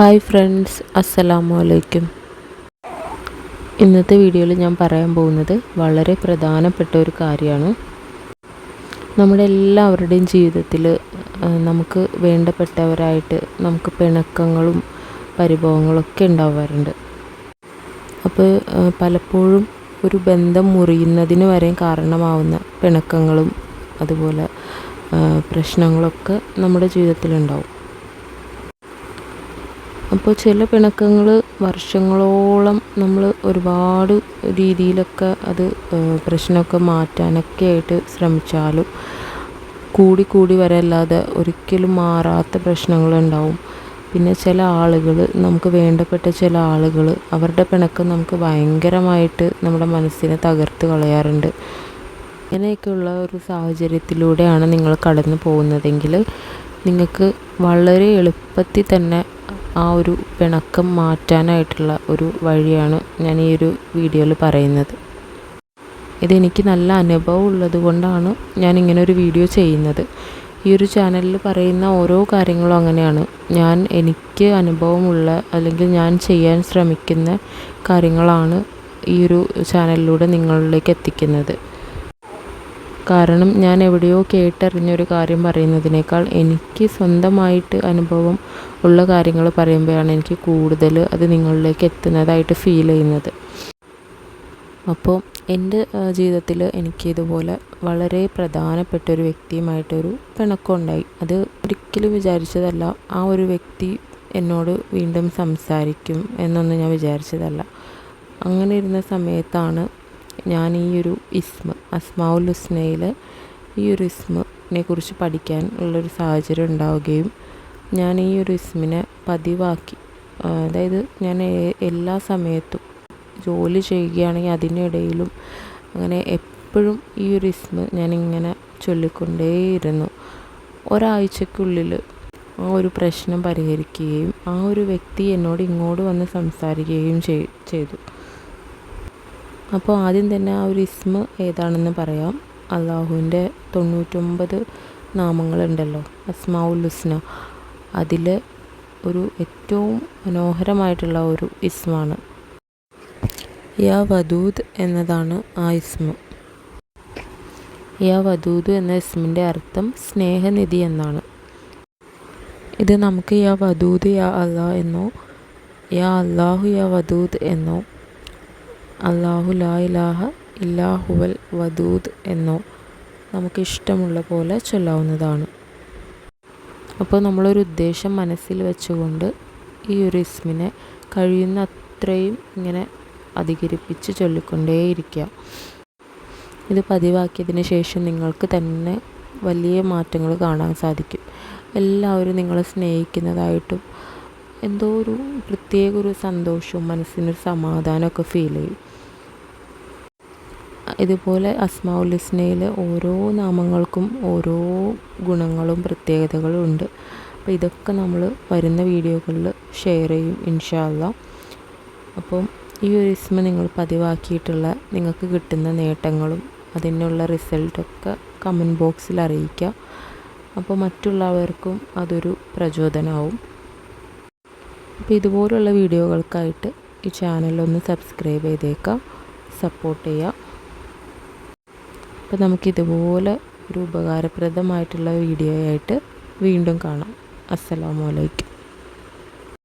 Hi friends അസ്സലാമു അലൈക്കും ഇന്നത്തെ വീഡിയോയിൽ ഞാൻ പറയാൻ പോകുന്നത് വളരെ പ്രധാനപ്പെട്ട ഒരു കാര്യമാണ്. നമ്മുടെ എല്ലാവരുടെയും ജീവിതത്തിൽ നമുക്ക് വേണ്ടപ്പെട്ടവരായിട്ട് നമുക്ക് പിണക്കങ്ങളും പരിഭവങ്ങളൊക്കെ ഉണ്ടാവാറുണ്ട്. അപ്പോൾ പലപ്പോഴും ഒരു ബന്ധം മുറിയുന്നതിന് വരെ കാരണമാവുന്ന പിണക്കങ്ങളും അതുപോലെ പ്രശ്നങ്ങളൊക്കെ നമ്മുടെ ജീവിതത്തിലുണ്ടാവും. അപ്പോൾ ചില പിണക്കങ്ങൾ വർഷങ്ങളോളം നമ്മൾ ഒരുപാട് രീതിയിലൊക്കെ അത് പ്രശ്നമൊക്കെ മാറ്റാനൊക്കെ ആയിട്ട് ശ്രമിച്ചാലും കൂടി കൂടി വരല്ലാതെ ഒരിക്കലും മാറാത്ത പ്രശ്നങ്ങളുണ്ടാവും. പിന്നെ ചില ആളുകൾ നമുക്ക് വേണ്ടപ്പെട്ട ചില ആളുകൾ അവരുടെ പിണക്കം നമുക്ക് ഭയങ്കരമായിട്ട് നമ്മുടെ മനസ്സിനെ തകർത്ത് കളയാറുണ്ട്. ഇങ്ങനെയൊക്കെയുള്ള ഒരു സാഹചര്യത്തിലൂടെയാണ് നിങ്ങൾ കടന്നു പോകുന്നതെങ്കിൽ നിങ്ങൾക്ക് വളരെ എളുപ്പത്തിൽ തന്നെ ആ ഒരു പിണക്കം മാറ്റാനായിട്ടുള്ള ഒരു വഴിയാണ് ഞാൻ ഈ ഒരു വീഡിയോയിൽ പറയുന്നത്. ഇതെനിക്ക് നല്ല അനുഭവം ഉള്ളത് കൊണ്ടാണ് ഞാൻ ഇങ്ങനെ ഒരു വീഡിയോ ചെയ്യുന്നത്. ഈ ഒരു ചാനലിൽ പറയുന്ന ഓരോ കാര്യങ്ങളും അങ്ങനെയാണ്. ഞാൻ എനിക്ക് അനുഭവമുള്ള അല്ലെങ്കിൽ ഞാൻ ചെയ്യാൻ ശ്രമിക്കുന്ന കാര്യങ്ങളാണ് ഈ ഒരു ചാനലിലൂടെ നിങ്ങളിലേക്ക് എത്തിക്കുന്നത്. കാരണം ഞാൻ എവിടെയോ കേട്ടറിഞ്ഞൊരു കാര്യം പറയുന്നതിനേക്കാൾ എനിക്ക് സ്വന്തമായിട്ട് അനുഭവം ഉള്ള കാര്യങ്ങൾ പറയുമ്പോഴാണ് എനിക്ക് കൂടുതൽ അത് നിങ്ങളിലേക്ക് എത്തുന്നതായിട്ട് ഫീൽ ചെയ്യുന്നത്. അപ്പോൾ എന്റെ ജീവിതത്തിൽ എനിക്ക് ഇതുപോലെ വളരെ പ്രധാനപ്പെട്ട ഒരു വ്യക്തിയുമായിട്ടൊരു പിണക്കമുണ്ടായി. അത് ഒരിക്കലും വിചാരിച്ചതല്ല ആ ഒരു വ്യക്തി എന്നോട് വീണ്ടും സംസാരിക്കും എന്നൊന്നും ഞാൻ വിചാരിച്ചതല്ല. അങ്ങനെ ഇരുന്ന സമയത്താണ് ഞാൻ ഈ ഒരു ഇസ്മ അസ്മാവുൽ ഹുസ്നയിൽ ഈ ഒരു ഇസ്മിനെ കുറിച്ച് പഠിക്കാൻ ഉള്ളൊരു സാഹചര്യം ഉണ്ടാവുകയും ഞാൻ ഈ ഒരു ഇസ്മിനെ പതിവാക്കി. അതായത് ഞാൻ എല്ലാ സമയത്തും ജോലി ചെയ്യുകയാണെങ്കിൽ അതിനിടയിലും അങ്ങനെ എപ്പോഴും ഈ ഒരു ഇസ്മ ഞാനിങ്ങനെ ചൊല്ലിക്കൊണ്ടേയിരുന്നു. ഒരാഴ്ചക്കുള്ളിൽ ആ ഒരു പ്രശ്നം പരിഹരിക്കുകയും ആ ഒരു വ്യക്തി എന്നോട് ഇങ്ങോട്ട് വന്ന് സംസാരിക്കുകയും ചെയ്തു. അപ്പോൾ ആദ്യം തന്നെ ആ ഒരു ഇസ്മ ഏതാണെന്ന് പറയാം. അള്ളാഹുവിന്റെ തൊണ്ണൂറ്റൊമ്പത് നാമങ്ങളുണ്ടല്ലോ അസ്മാവുൽ ഹുസ്ന. അതിൽ ഒരു ഏറ്റവും മനോഹരമായിട്ടുള്ള ഒരു ഇസ്മാണ്. യാ വദൂദ് എന്നതാണ് ആ ഇസ്മ. യാ വദൂദ് എന്ന ഇസ്മിന്റെ അർത്ഥം സ്നേഹനിധി എന്നാണ്. ഇത് നമുക്ക് യാ വദൂദ് യാ അള്ളാഹ് എന്നോ യാ അള്ളാഹു യാ വദൂദ് എന്നോ അള്ളാഹു ലാ ഇലാഹ ഇല്ലാഹുവൽ വദൂദ് എന്നോ നമുക്ക് ഇഷ്ടമുള്ള പോലെ ചൊല്ലാവുന്നതാണ്. അപ്പോൾ നമ്മളൊരു ഉദ്ദേശം മനസ്സിൽ വെച്ചുകൊണ്ട് ഈ ഒരു ഇസ്മിനെ കഴിയുന്ന അത്രയും ഇങ്ങനെ അധികരിപ്പിച്ച് ചൊല്ലിക്കൊണ്ടേയിരിക്കുക. ഇത് പതിവാക്കിയതിന് ശേഷം നിങ്ങൾക്ക് തന്നെ വലിയ മാറ്റങ്ങൾ കാണാൻ സാധിക്കും. എല്ലാവരും നിങ്ങളെ സ്നേഹിക്കുന്നതായിട്ടും എന്തോ ഒരു പ്രത്യേക ഒരു സന്തോഷവും മനസ്സിനൊരു സമാധാനമൊക്കെ ഫീൽ ചെയ്യും. ഇതുപോലെ അസ്മാഉൽ ഹുസ്നയിൽ ഓരോ നാമങ്ങൾക്കും ഓരോ ഗുണങ്ങളും പ്രത്യേകതകളും ഉണ്ട്. അപ്പോൾ ഇതൊക്കെ നമ്മൾ വരുന്ന വീഡിയോകളിൽ ഷെയർ ചെയ്യും ഇൻഷാല്ല അപ്പം ഈ ഒരു ഇസ്മ നിങ്ങൾ പതിവാക്കിയിട്ടുള്ള നിങ്ങൾക്ക് കിട്ടുന്ന നേട്ടങ്ങളും അതിനുള്ള റിസൾട്ടൊക്കെ കമന്റ് ബോക്സിൽ അറിയിക്കുക. അപ്പോൾ മറ്റുള്ളവർക്കും അതൊരു പ്രചോദനമാവും. അപ്പോൾ ഇതുപോലുള്ള വീഡിയോകൾക്കായിട്ട് ഈ ചാനലൊന്ന് സബ്സ്ക്രൈബ് ചെയ്തേക്കാം സപ്പോർട്ട് ചെയ്യുക. അപ്പോൾ നമുക്കിതുപോലെ ഒരു ഉപകാരപ്രദമായിട്ടുള്ള വീഡിയോ ആയിട്ട് വീണ്ടും കാണാം. അസ്സലാമു അലൈക്കും.